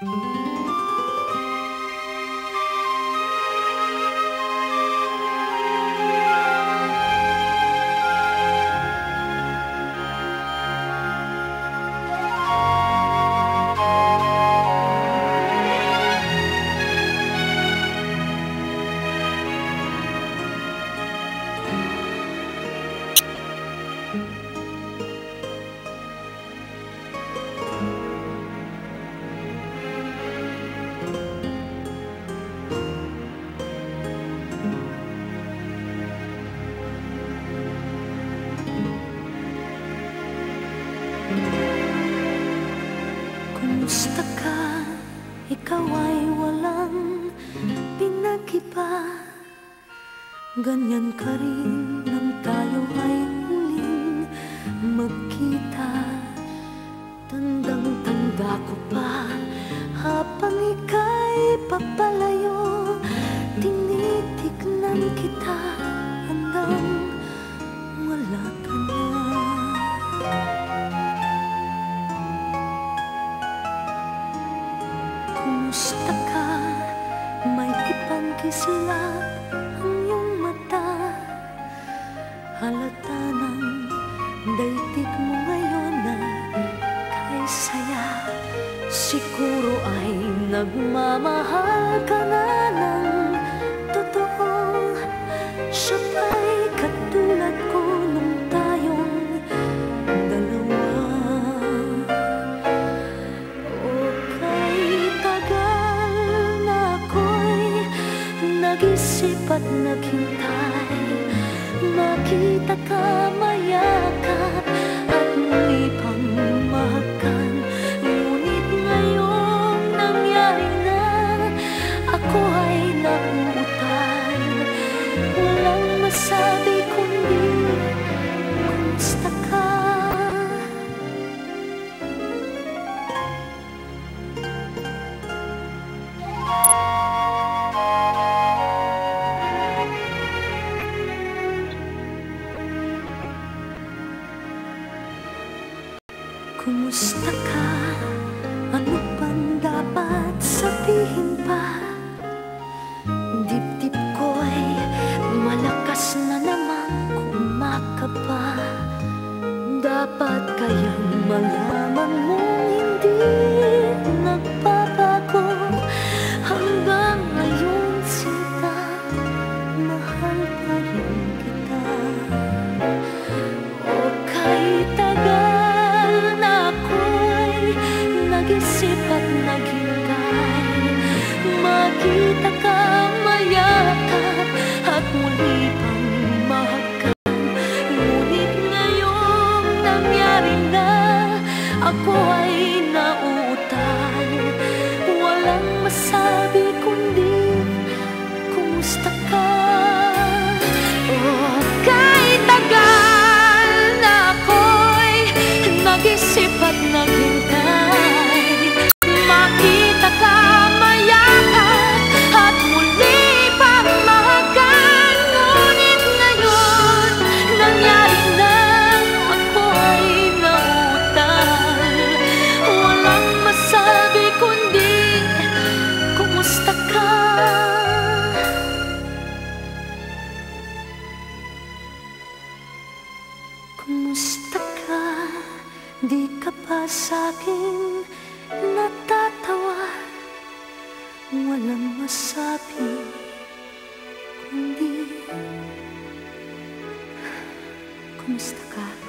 thank mm -hmm. you Kumusta ka? Ikaw ay walang pinag-iba. Ganyan ka rin nang tayo ay huling magkita. Tandang-tanda ko pa habang ika'y papalayo Tinitignan kita Siguro ay nagmamahal ka na ng totoo. Siya ba'y katulad ko nung tayong dalawa. O kay tagal na ako'y nag-isip at naghintay. Makita ka mayakap Kumusta ka? Ano bang dapat sabihin pa? Dibdib ko'y malakas na naman kumakaba Dapat kayang malaman keep on Kumusta ka? Di ka pa sa'kin natatawa Walang masabi Kundi Kumusta ka?